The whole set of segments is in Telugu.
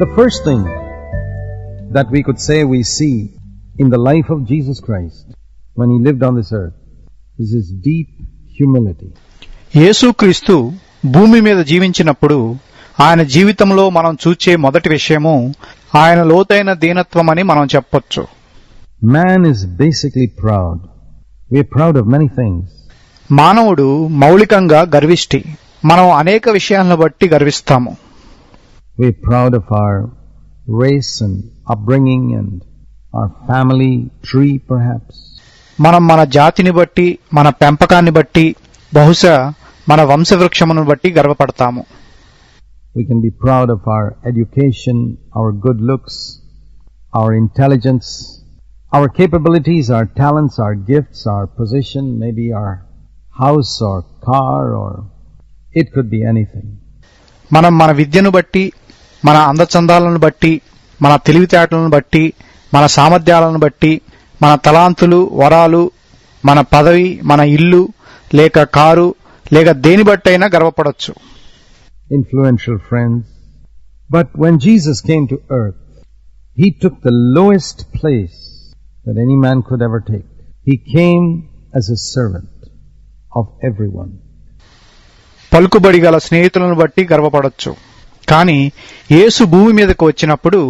The first thing that we could say we see in the life of Jesus Christ when he lived on this earth is his deep humility. యేసు క్రీస్తు భూమి మీద జీవించినప్పుడు ఆయన జీవితంలో మనం చూచే మొదటి విషయము ఆయన లోతైన దీనత్వం అని మనం చెప్పొచ్చు. Man is basically proud we proud of many things మానవుడు మౌలికంగా గర్విష్టి. మనం అనేక విషయాలను బట్టి గర్విస్తాము. We are proud of our race and upbringing and our family tree perhaps. మనం మన జాతిని బట్టి మన పెంపకాన్ని బట్టి బహుశా మన వంశవృక్షమును బట్టి గర్వపడతాము We can be proud of our education, our good looks, our intelligence, our capabilities, our talents, our gifts, our position, maybe our house or car or it could be anything. మనం మన విద్యను బట్టి మన అందచందాలను బట్టి మన తెలివితేటలను బట్టి మన సామర్థ్యాలను బట్టి మన తలాంతులు వరాలు మన పదవి మన ఇల్లు లేక కారు లేక దేని బట్టి అయినా గర్వపడచ్చు. Influential friends but when Jesus came to earth he took the lowest place that any man could ever take he came as a servant of everyone పలుకుబడి గల స్నేహితులను బట్టి గర్వపడొచ్చు. కానీ యేసు భూమి మీదకు వచ్చినప్పుడు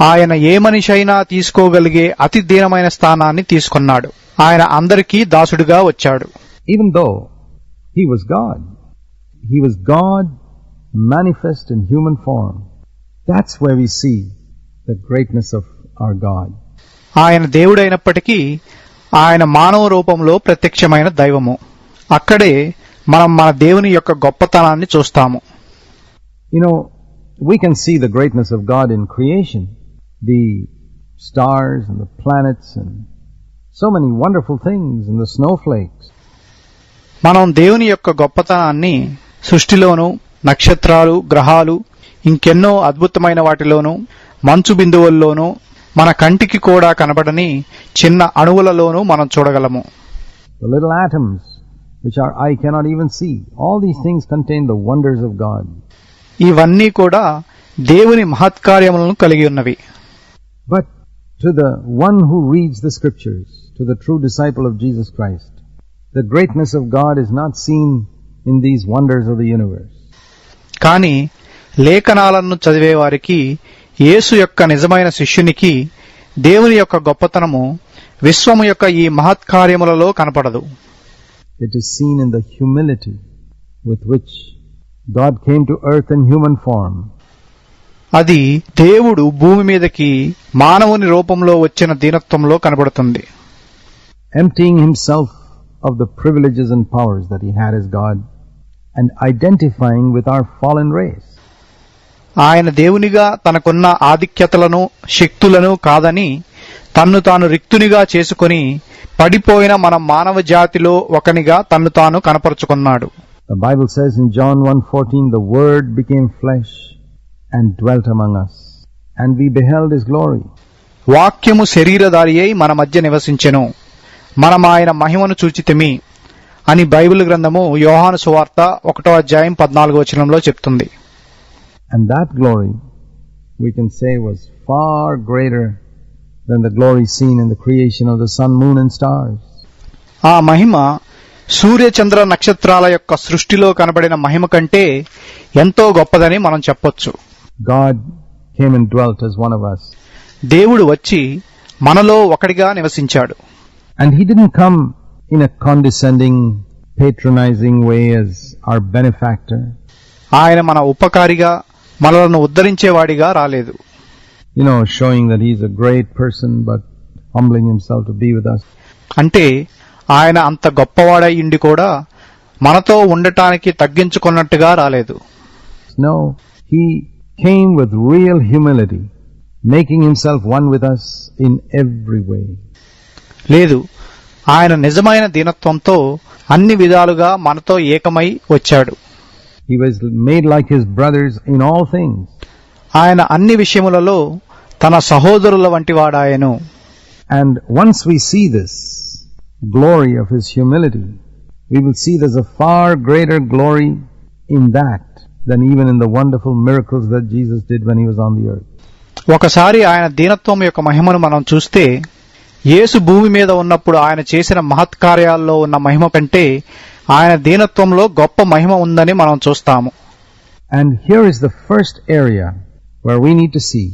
ఆయన ఏ మనిషి అయినా తీసుకోగలిగే అతి దీనమైన స్థానాన్ని తీసుకున్నాడు ఆయన అందరికీ దాసుడిగా వచ్చాడు Even though he was God, he was God manifest in human form. That's where we see the greatness of our God. ఆయన దేవుడైనప్పటికీ ఆయన మానవ రూపంలో ప్రత్యక్షమైన దైవము అక్కడే మనం మన దేవుని యొక్క గొప్పతనాన్ని చూస్తాము You know, we can see the greatness of God in creation, the stars and the planets and so many wonderful things and the snowflakes. మనం దేవుని యొక్క గొప్పతనాన్ని సృష్టిలోను నక్షత్రాలు గ్రహాలు ఇంకెన్నో అద్భుతమైన వాటిలోనూ మంచు బిందువుల్లోనూ మన కంటికి కూడా కనబడని చిన్న అణువులలోనూ మనం చూడగలము the little atoms which our eye cannot even see. All these things contain the wonders of God. ఇవన్నీ కూడా దేవుని మహత్కార్యములను కలిగి ఉన్నవి. But to the one who the scriptures true disciple Jesus Christ the greatness of God is not seen in these wonders of the universe కానీ లేఖనాలను చదివే వారికి యేసు యొక్క నిజమైన శిష్యునికి దేవుని యొక్క గొప్పతనము విశ్వము యొక్క ఈ మహత్కార్యములలో కనపడదు. It is seen in the humility with which God came to earth in human form. అది దేవుడు భూమి మీదకి మానవుని రూపంలో వచ్చిన దీనత్వంలో కనబడుతుంది emptying himself of the privileges and powers that he had as God and identifying with our fallen race. ఆయన దేవునిగా తనకున్న ఆధిక్యతలను శక్తులను కాదని తన్ను తాను రిక్తునిగా చేసుకొని పడిపోయిన మన మానవ జాతిలో ఒకనిగా తన్ను తాను కనపరుచుకున్నాడు The Bible says in John 1:14 the word became flesh and dwelt among us and we beheld his glory. వాక్యము శరీరధారి అయి మన మధ్య నివసించెను మనం ఆయన మహిమను చూచితిమి అని బైబిల్ గ్రంథము యోహాను సువార్త ఒకటో అధ్యాయం పద్నాలుగో వచనంలో చెప్తుంది And that glory we can say was far greater than the glory seen in the creation of the sun, moon and stars. ఆ మహిమ సూర్య చంద్ర నక్షత్రాల యొక్క సృష్టిలో కనబడిన మహిమ కంటే ఎంతో గొప్పదని మనం చెప్పొచ్చు. దేవుడు వచ్చి మనలో ఒకటిగా నివసించాడు. And he didn't come in condescending patronising ways or benefactor ఆయన మన ఉపకారిగా మనలను ఉద్ధరించేవాడిగా రాలేదు. You know showing that a great person but humbling himself to be with అంటే ఆయన అంత గొప్పవాడై ఉండి కూడా మనతో ఉండటానికి తగ్గించుకున్నట్టుగా రాలేదు. No he came with real humility making himself one with us in every way లేదు ఆయన నిజమైన దీనత్వంతో అన్ని విధాలుగా మనతో ఏకమై వచ్చాడు. He was made like his brothers in all things ఆయన అన్ని విషయములలో తన సహోదరుల వంటి వాడాయను. And once we see this glory of his humility, we will see there's a far greater glory in that than even in the wonderful miracles that Jesus did when he was on the earth. ఒకసారి ఆయన దీనత్వం యొక్క మహిమను మనం చూస్తే యేసు భూమి మీద ఉన్నప్పుడు ఆయన చేసిన మహత్కార్యాల్లో ఉన్న మహిమ కంటే ఆయన దీనత్వంలో గొప్ప మహిమ ఉందని మనం చూస్తాము And here is the first area where we need to see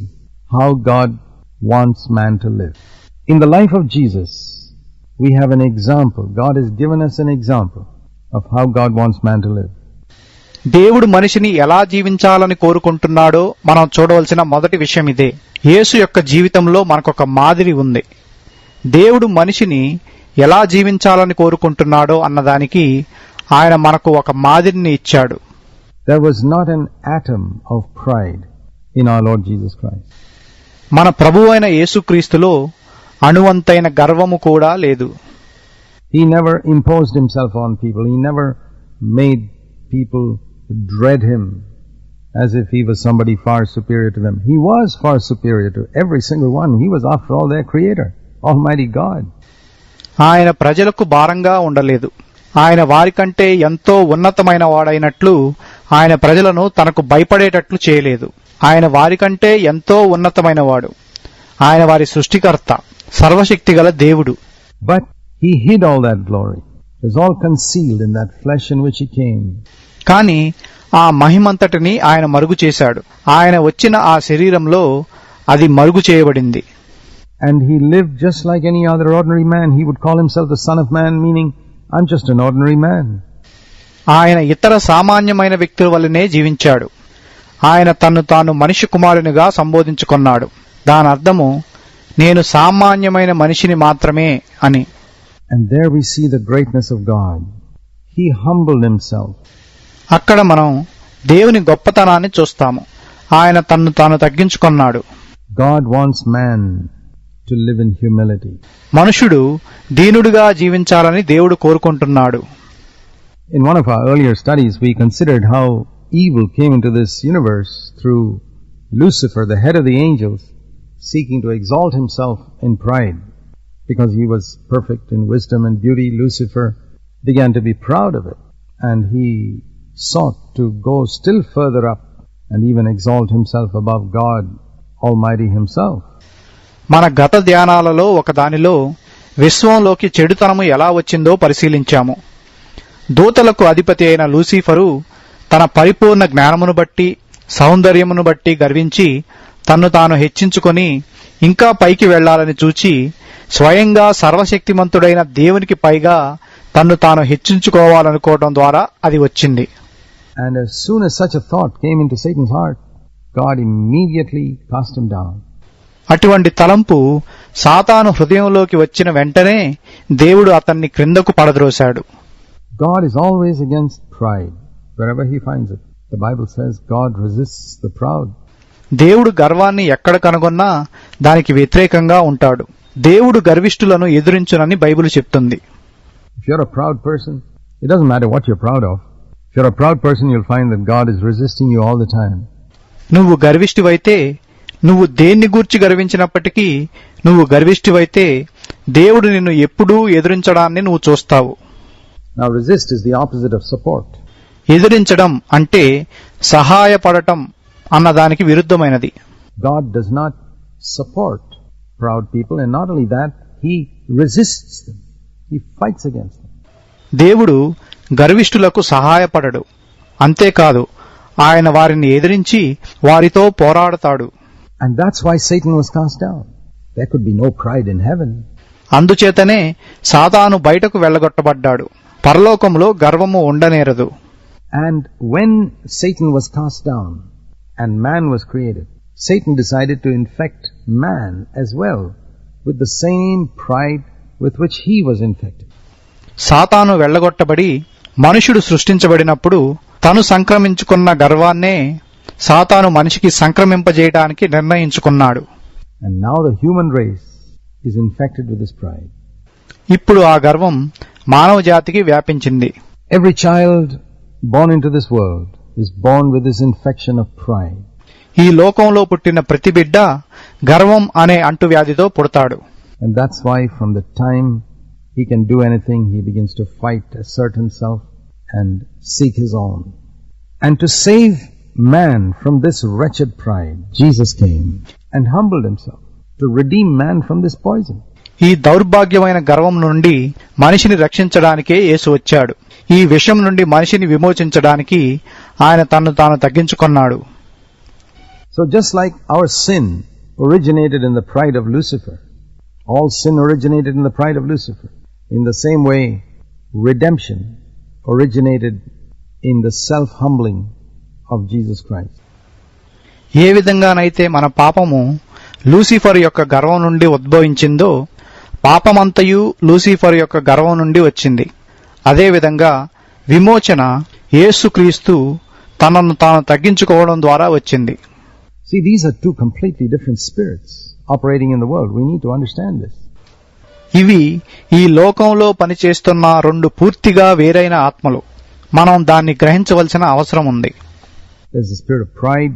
how God wants man to live. In the life of Jesus, we have an example. God has given us an example of how God wants man to live. దేవుడు మనిషిని ఎలా జీవించాలని కోరుకుంటున్నాడో మనం చూడవలసిన మొదటి విషయం ఇదే యేసు యొక్క జీవితంలో మనకొక మాదిరి ఉంది దేవుడు మనిషిని ఎలా జీవించాలని కోరుకుంటున్నాడో అన్నదానికి ఆయన మనకు ఒక మాదిరిని ఇచ్చాడు There was not an atom of pride in our Lord Jesus Christ. మన ప్రభువైన యేసుక్రీస్తులో అణువంతైన గర్వము కూడా లేదు He never imposed himself on people. He never made people dread him as if he was somebody far superior to them. He was far superior to every single one. He was, after all, their creator, Almighty God. ఆయన ప్రజలకు భారంగా ఉండలేదు ఆయన వారికంటే ఎంతో ఉన్నతమైన వాడైనట్లు ఆయన ప్రజలను తనకు భయపడేటట్లు చేయలేదు ఆయన వారికంటే ఎంతో ఉన్నతమైన వాడు ఆయన వారి సృష్టికర్త సర్వశక్తి గల దేవుడు. But he hid all that glory it all concealed in that flesh in which he came కానీ ఆ మహిమంతటిని ఆయన మరుగు చేశాడు. ఆయన వచ్చిన ఆ శరీరంలో అది మరుగు చేయబడింది. And he lived just like any other ordinary man he would call himself the son of man meaning I just an ordinary man ఆయన ఇతర సామాన్యమైన వ్యక్తుల వల్లనే జీవించాడు. ఆయన తన్ను తాను మనిషి కుమారునిగా సంబోధించుకున్నాడు. దాని అర్థము నేను సామాన్యమైన మనిషిని మాత్రమే అని And there we see the greatness of God. He humbled himself. అక్కడ మనం దేవుని గొప్పతనాన్ని చూస్తాము ఆయన తన్ను తాను తగ్గించుకున్నాడు God wants man to live in humility. మనుషుడు దీనుడుగా జీవించాలని దేవుడు కోరుకుంటున్నాడు In one of our earlier studies, we considered how evil came into this universe through Lucifer, the head of the angels, seeking to exalt himself in pride. Because he was perfect in wisdom and beauty, Lucifer began to be proud of it. And he sought to go still further up and even exalt himself above God Almighty himself. మన గత ధ్యానాలలో ఒకదానిలో విశ్వంలోకి చెడుతనము ఎలా వచ్చిందో పరిశీలించాము దూతలకు అధిపతి అయిన లూసిఫరు తన పరిపూర్ణ జ్ఞానమును బట్టి సౌందర్యమును బట్టి గర్వించి తన్ను తాను హెచ్చించుకొని ఇంకా పైకి వెళ్ళాలని చూచి స్వయంగా సర్వశక్తిమంతుడైన దేవునికి పైగా తన్ను తాను హెచ్చించుకోవాలనుకోవడం ద్వారా అది వచ్చింది. అటువంటి తలంపు సాతాను హృదయంలోకి వచ్చిన వెంటనే దేవుడు అతన్ని క్రిందకు పడద్రోశాడు. God is always against pride. Wherever he finds it, the Bible says God resists the proud, దేవుడు గర్వాన్ని ఎక్కడ కనుగొన్నా దానికి వ్యతిరేకంగా ఉంటాడు. దేవుడు గర్విష్ఠులను ఎదురించునని బైబుల్ చెప్తుంది. నువ్వు గర్విష్ఠువైతే నువ్వు దేన్ని గూర్చి గర్వించినప్పటికీ నువ్వు గర్విష్ఠువైతే దేవుడు నిన్ను ఎప్పుడూ ఎదురించడాన్ని నువ్వు చూస్తావు. ఎదురించడం అంటే సహాయపడటం అన్నదానికి విరుద్ధమైనది God does not support proud people, and not only that, He resists them. He fights against them. దేవుడు గర్విష్ఠులకు సహాయపడడు అంతేకాదు ఆయన వారిని ఎదిరించి వారితో పోరాడతాడు And that's why Satan was cast down. There could be no pride in heaven. అందుచేతనే సాతాను బయటకు వెళ్ళగొట్టబడ్డాడు పరలోకంలో గర్వము ఉండనేరదు And when Satan was cast down and man was created, Satan decided to infect man as well with the same pride with which he was infected. సాతాను వెళ్ళగొట్టబడి మనుషుడు సృష్టించబడినప్పుడు తను సంక్రమించుకున్న గర్వాన్నే సాతాను మనిషికి సంక్రమింపజేయడానికి నిర్ణయించుకున్నాడు And now the human race is infected with this pride. ఇప్పుడు ఆ గర్వం మానవ జాతికి వ్యాపించింది Every child born into this world is born with is infection of pride ఈ లోకంలో పుట్టిన ప్రతి బిడ్డ గర్వం అనే అంటువ్యాధితో పుడతాడు. అండ్ దట్స్ వై ఈ దౌర్భాగ్యమైన గర్వం నుండి మనిషిని రక్షించడానికే యేసు వచ్చాడు. ఈ విషయం నుండి మనిషిని విమోచించడానికి ఆయన తను తాను తగ్గించుకున్నాడు. So just like our sin originated in the pride of Lucifer all sin originated in the pride of Lucifer in the same way redemption originated in the self humbling of Jesus Christ ఏ విధంగానైతే మన పాపము లూసిఫర్ యొక్క గర్వం నుండి ఉద్భవించిందో పాపమంతయు లూసిఫర్ యొక్క గర్వం నుండి వచ్చింది. అదేవిధంగా విమోచన యేసుక్రీస్తు తనను తాను తగ్గించుకోవడం ద్వారా వచ్చింది See, these are two completely different spirits operating in the world. We need to understand this. ఇవి ఈ లోకంలో పనిచేస్తున్న రెండు పూర్తిగా వేరైన ఆత్మలు మనం దాన్ని గ్రహించవలసిన అవసరం ఉంది There's the spirit of pride,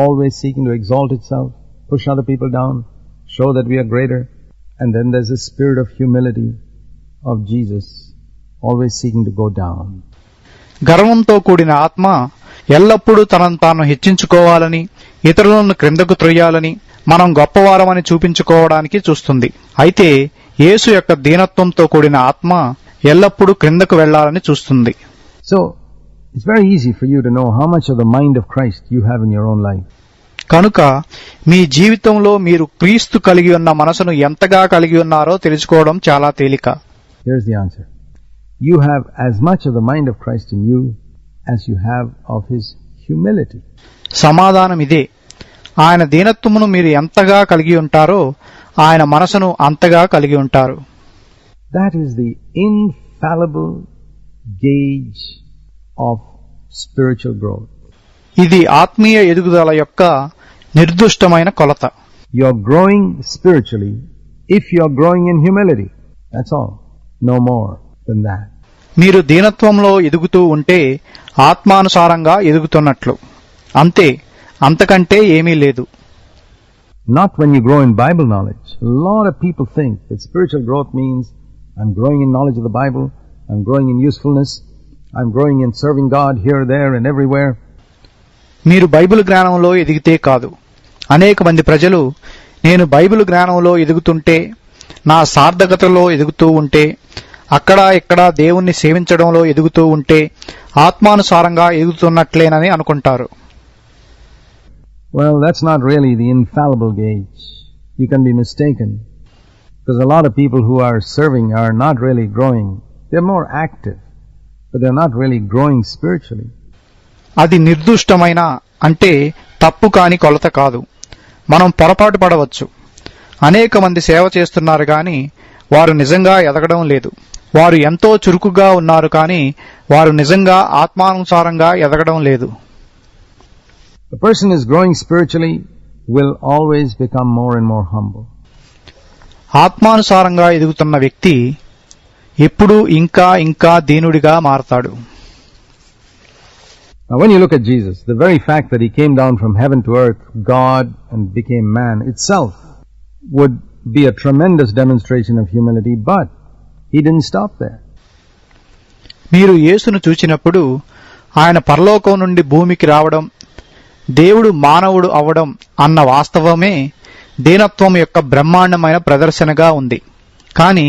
always seeking to exalt itself, push other people down, show that we are greater. And then there's the spirit of humility of Jesus, always seeking to go down. గర్వంతో కూడిన ఆత్మ ఎల్లప్పుడూ తనను తాను హెచ్చించుకోవాలని ఇతరులను క్రిందకు త్రొయ్యాలని మనం గొప్పవారమని చూపించుకోవడానికి చూస్తుంది అయితే యేసు యొక్క దీనత్వంతో కూడిన ఆత్మ ఎల్లప్పుడూ క్రిందకు వెళ్ళాలని చూస్తుంది So, it's very easy for you to know how much of the mind of Christ you have in your own life. కనుక మీ జీవితంలో మీరు క్రీస్తు కలిగి ఉన్న మనసును ఎంతగా కలిగి ఉన్నారో తెలుసుకోవడం చాలా తేలిక the answer. You have as much of the mind of Christ in you as you have of His humility. సమాధానం ఇదే ఆయన దీనత్వమును మీరు ఎంతగా కలిగి ఉంటారో ఆయన మనసును అంతగా కలిగి ఉంటారు That is the infallible gauge of spiritual growth. ఇది ఆత్మీయ ఎదుగుదల యొక్క నిర్దుష్టమైన కొలత You're growing spiritually if you're growing in humility. That's all. No more than that. మీరు దీనత్వంలో ఎదుగుతూ ఉంటే ఆత్మానుసారంగా ఎదుగుతున్నట్లు. అంతే అంతకంటే ఏమీ లేదు. Not when you grow in Bible knowledge lot of people think that spiritual growth means I'm growing in knowledge of the Bible I'm growing in usefulness I'm growing in serving God here there and everywhere మీరు బైబిల్ జ్ఞానంలో ఎదిగితే కాదు. అనేక మంది ప్రజలు నేను బైబిల్ జ్ఞానంలో ఎదుగుతుంటే నా సార్థకతలో ఎదుగుతూ ఉంటే అక్కడ ఇక్కడ దేవుణ్ణి సేవించడంలో ఎదుగుతూ ఉంటే ఆత్మానుసారంగా ఎదుగుతున్నట్లేనని అనుకుంటారు Well, that's not really the infallible gauge. You can be mistaken. Because a lot of people who are serving are not really growing. They're more active, but they're not really growing spiritually. అది నిర్దుష్టమైన అంటే తప్పు కాని కొలత కాదు మనం పొరపాటు పడవచ్చు అనేక మంది సేవ చేస్తున్నారు కానీ వారు నిజంగా ఎదగడం లేదు వారు ఎంతో చురుకుగా ఉన్నారు కానీ వారు నిజంగా ఆత్మానుసారంగా ఎదగడం లేదు The person who is growing spiritually will always become more and more humble. ఆత్మానుసారంగా ఎదుగుతున్న వ్యక్తి ఎప్పుడూ ఇంకా ఇంకా దీనుడిగా మారతాడు Now when you look at Jesus, the very fact that he came down from heaven to earth, God, and became man itself would be a tremendous demonstration of humility, but he didn't stop there. మీరు యేసును చూచినప్పుడు ఆయన పరలోకం నుండి భూమికి రావడం దేవుడు మానవుడు అవడం అన్న వాస్తవమే దీనత్వం యొక్క బ్రహ్మాండమైన ప్రదర్శనగా ఉంది కానీ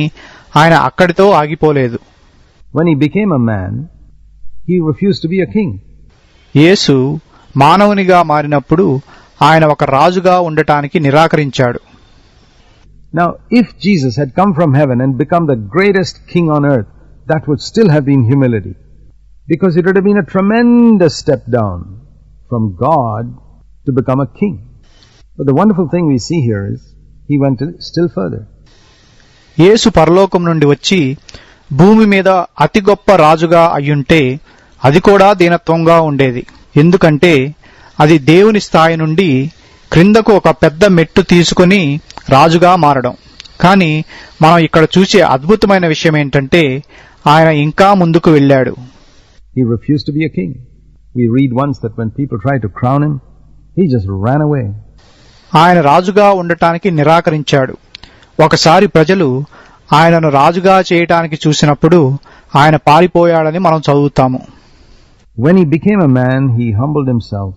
ఆయన అక్కడితో ఆగిపోలేదు When he became a man, he refused to be a king. యేసు మానవునిగా మారినప్పుడు ఆయన ఒక రాజుగా ఉండటానికి నిరాకరించాడు Now, if Jesus had come from heaven and become the greatest king on earth, that would still have been humility. Because it would have been a tremendous step down from God to become a king. But the wonderful thing we see here is, he went still further. యేసు పరలోకం నుండి వచ్చి భూమి మీద అతి గొప్ప రాజుగా అయ్యుంటే అది కూడా దీనత్వంగా ఉండేది ఎందుకంటే అది దేవుని స్థాయి నుండి క్రిందకు ఒక పెద్ద మెట్టు తీసుకుని రాజుగా మారడం. కానీ మనం ఇక్కడ చూసే అద్భుతమైన విషయం ఏంటంటే ఆయన ఇంకా ముందుకు వెళ్ళాడు. ఆయన రాజుగా ఉండటానికి నిరాకరించాడు. ఒకసారి ప్రజలు ఆయనను రాజుగా చేయటానికి చూసినప్పుడు ఆయన పారిపోయాడని మనం చదువుతాము. When he became a man, he humbled himself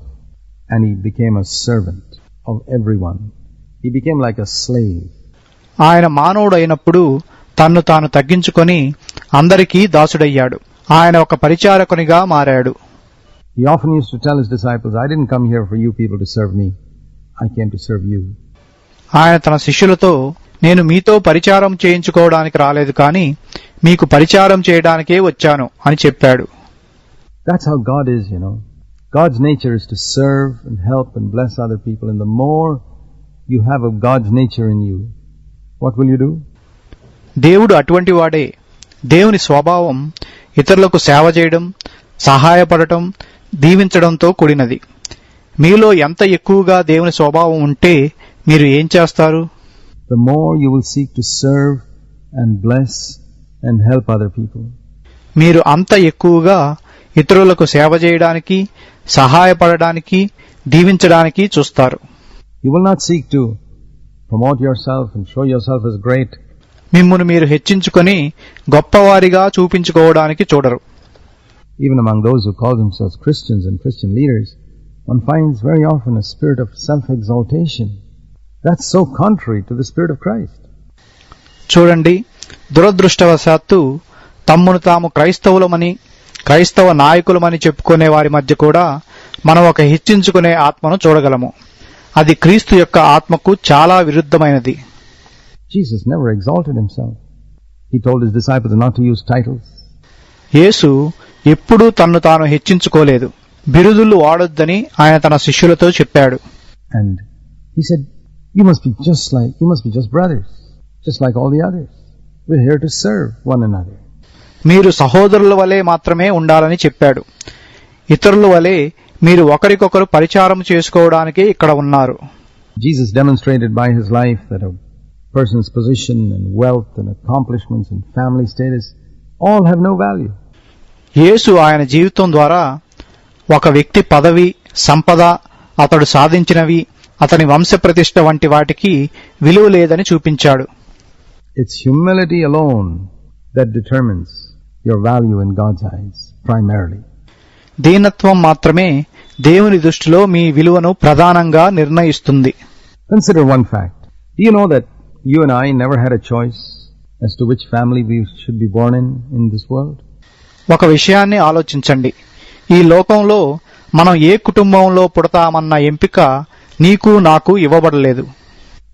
and he became a servant of everyone. He became like slave ఆయన మానవుడు అయినప్పుడు తన్ను తాను తగ్గించుకొని అందరికీ దాసుడయ్యాడు. ఆయన ఒక పరిచారకునిగా మారాడు. ఆయన తన శిష్యులతో నేను మీతో పరిచారం చేయించుకోవడానికి రాలేదు కానీ మీకు పరిచారం చేయడానికే వచ్చాను అని చెప్పాడు. That's God nature is to serve and help and bless other people in the more you have of God's nature in you, what will you do? దేవుడు అటువంటి వాడే. దేవుని స్వభావం ఇతరులకు సేవ చేయడం సహాయపడటం దీవించడంతో కూడినది. మీలో ఎంత ఎక్కువగా దేవుని స్వభావం ఉంటే మీరు ఏం చేస్తారు? The more you will seek to serve and bless and help other people. మీరు అంత ఎక్కువగా ఇతరులకు సేవ చేయడానికి సహాయపడడానికి దీవించడానికి చూస్తారు. You will not seek to promote yourself and show yourself is great మిమ్మల్ని మీరు హెచ్చించుకొని గొప్పవారిగా చూపించుకోవడానికి చూడరు. Even among those who call themselves Christians and Christian leaders one finds very of in spirit of self exaltation that's so contrary to the spirit of Christ చూడండి దురదృష్టవశాత్తు తమ్మును తాము క్రైస్తవులమని క్రైస్తవ నాయకులమని చెప్పుకునే వారి మధ్య కూడా మనం ఒక హెచ్చించుకునే ఆత్మను చూడగలము. అది క్రీస్తు యొక్క ఆత్మకు చాలా విరుద్ధమైనది. Jesus never exalted himself. He told his disciples not to యేసు ఎప్పుడూ తన్ను తాను హెచ్చించుకోలేదు. బిరుదులు వాడొద్దని ఆయన తన శిష్యులతో చెప్పాడు. And he said you must be just like you must be just brothers just like all the others we are to serve one another మీరు సహోదరుల వలె మాత్రమే ఉండాలని చెప్పాడు. ఇతరుల వలె మీరు ఒకరికొకరు పరిచారం చేసుకోవడానికే ఇక్కడ ఉన్నారు Jesus demonstrated by his life that a person's position and wealth and accomplishments and family status all have no value. యేసు ఆయన జీవితం ద్వారా ఒక వ్యక్తి పదవి సంపద అతడు సాధించినవి అతని వంశప్రతిష్ఠ వంటి వాటికి విలువ లేదని చూపించాడు It's humility alone that determines your value in God's eyes, primarily. దీనత్వం మాత్రమే దేవుని దృష్టిలో మీ విలువను ప్రధానంగా నిర్ణయిస్తుంది. Consider one fact you know that you and I never had a choice as to which family we should be born in in this ఒక విషయాన్ని ఆలోచించండి. ఈ లోకంలో మనం ఏ కుటుంబంలో పుడతామన్న ఎంపిక నీకు నాకు ఇవ్వబడలేదు.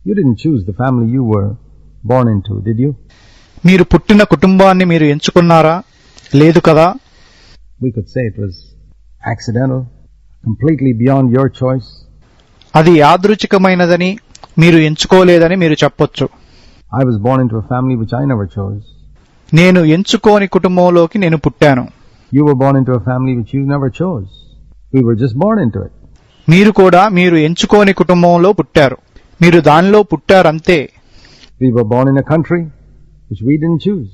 You didn't choose the family you were born into did you? మీరు పుట్టిన కుటుంబాన్ని మీరు ఎంచుకున్నారా? లేదు కదా? We could say it accidental, completely beyond your choice. అది యాదృచ్ఛికమైనదని మీరు ఎంచుకోలేదని మీరు చెప్పొచ్చు I was born into a family which I never chose. నేను ఎంచుకోని కుటుంబంలోకి నేను పుట్టాను You were born into a family which you never chose. We were just born into it. మీరు కూడా మీరు ఎంచుకోని కుటుంబంలో పుట్టారు మీరు దానిలో పుట్టారంతే We were born in a country which we didn't choose,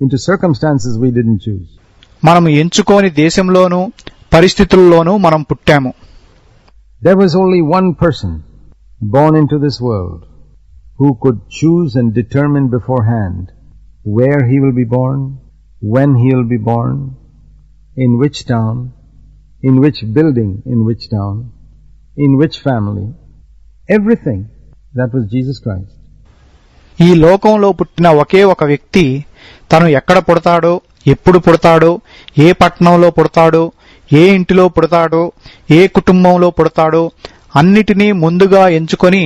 into circumstances we didn't choose. మనం ఎంచుకోని దేశంలోనూ పరిస్థితుల్లోనూ మనం పుట్టాము There was only one person born into this world who could choose and determine beforehand where he will be born, when he will be born, in which town, in which building, in which town, in which family, everything. That was Jesus Christ. ఈ లోకంలో పుట్టిన ఒకే ఒక వ్యక్తి తను ఎక్కడ పుడతాడో ఎప్పుడు పుడతాడో ఏ పట్టణంలో పుడతాడో ఏ ఇంటిలో పుడతాడో ఏ కుటుంబంలో పుడతాడో అన్నిటినీ ముందుగా ఎంచుకొని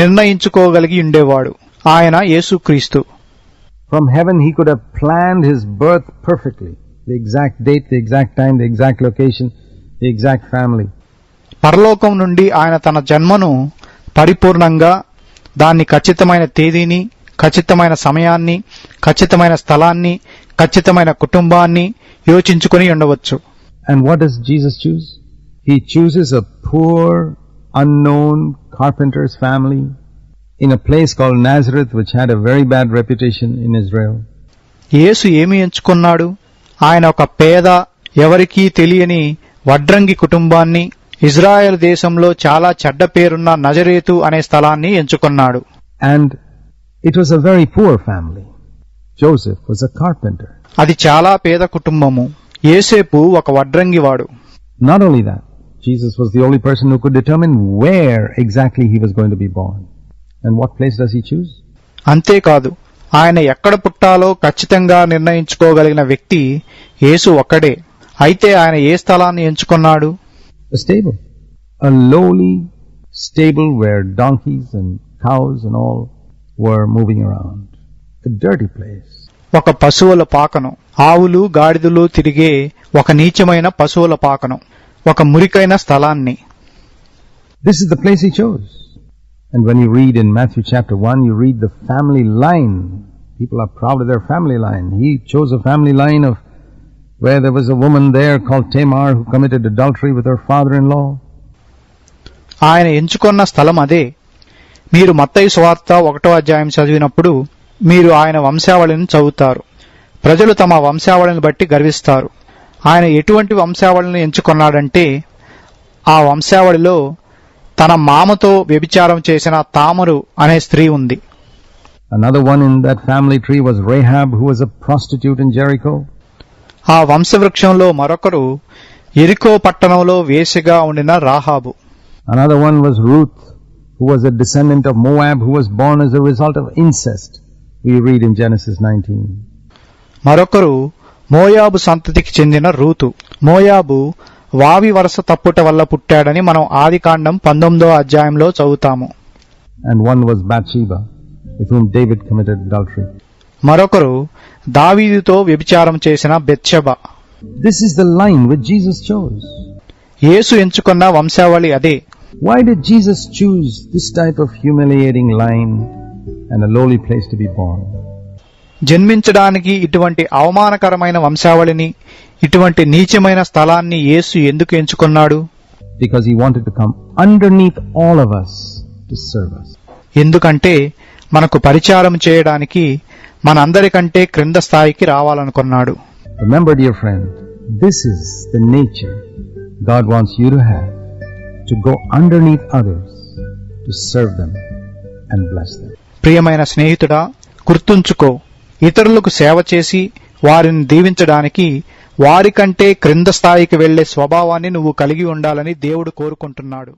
నిర్ణయించుకోగలిగి ఉండేవాడు ఆయన Yesukristu From heaven he could have planned his birth perfectly. The exact date, the exact time, the exact location, the exact family. పరలోకం నుండి ఆయన తన జన్మను పరిపూర్ణంగా దాన్ని ఖచ్చితమైన తేదీని ఖచ్చితమైన సమయాన్ని ఖచ్చితమైన స్థలాన్ని ఖచ్చితమైన కుటుంబాన్ని యోచించుకొని ఉండవచ్చు And what does Jesus choose? He chooses a poor, unknown carpenter's family in a place called Nazareth, which had a very bad reputation in Israel. యేసు ఏమి ఎంచుకున్నాడు ఆయన ఒక పేద ఎవరికీ తెలియని వడ్రంగి కుటుంబాన్ని ఇజ్రాయెల్ దేశంలో చాలా చెడ్డ పేరున్న నజరేతు అనే స్థలాన్ని ఎంచుకున్నాడు And it was a very poor family. Joseph was a carpenter. అది చాలా పేద కుటుంబము ఏసేపు ఒక వడ్రంగివాడు Not only that, Jesus was the only person who could determine where exactly he was going to be born. And what place does he choose? అంతేకాదు ఆయన ఎక్కడ పుట్టాలో ఖచ్చితంగా నిర్ణయించుకోగలిగిన వ్యక్తి యేసు ఒక్కడే అయితే ఆయన ఏ స్థలాన్ని ఎంచుకున్నాడు A stable. A lowly stable where donkeys and cows and all were moving around. A dirty place. ఒక పశువుల పాకను. ఆవులు గాడిదలు తిరిగే ఒక నీచమైన పశువుల పాకను. ఒక మురికైన స్థలాన్ని. This is the place he chose and when you read in Matthew chapter 1 you read the family line people are proud of their family line he chose a family line of where there was a woman there called Tamar who committed adultery with her father in law ఆయన ఎంచుకున్న స్థలం అదే. మీరు మత్తయి స్వార్థ ఒకటో అధ్యాయం చదివినప్పుడు మీరు ఆయన వంశావళిని చదువుతారు ప్రజలు తమ వంశావళిని బట్టి గర్విస్తారు ఆయన ఎటువంటి వంశావళిని ఎంచుకున్నాడంటే ఆ వంశావళిలో తన మామతో వ్యభిచారం చేసిన తామరు అనే స్త్రీ ఉంది Another one in that family tree was Rahab, who was a prostitute in Jericho. ఆ వంశవృక్షంలో మరొకరు ఎరికో పట్టణంలో వేసిగా ఉండిన Rahab Another one was Ruth, who was a descendant of Moab, who was born as a result of incest. We read in Genesis 19. మరొకరు మోయాబు సంతతికి చెందిన రూతు మోయాబు వావి వరస తప్పుట వల్ల పుట్టాడని మనం ఆదికాండం పంతొమ్మిదో అధ్యాయంలో చదువుతాము And one was Bathsheba, with whom David committed adultery. మరొకరు దావీదుతో వ్యభిచారం చేసిన బెత్షెబ This is the line which Jesus chose. యేసు ఎంచుకున్న వంశావళి అదే Why did Jesus choose this type of humiliating line జన్మించడానికి ఇటువంటి అవమానకరమైన వంశావళిని ఇటువంటి నీచమైన స్థలాన్ని యేసు ఎందుకు ఎంచుకున్నాడు? ఎందుకంటే మనకు పరిచారం చేయడానికి మనందరికంటే క్రింద స్థాయికి రావాలనుకున్నాడు. To serve them and bless them. ప్రియమైన స్నేహితుడా గుర్తుంచుకో ఇతరులకు సేవ చేసి వారిని దీవించడానికి వారికంటే క్రింద స్థాయికి వెళ్ళే స్వభావాన్ని నువ్వు కలిగి ఉండాలని దేవుడు కోరుకుంటున్నాడు.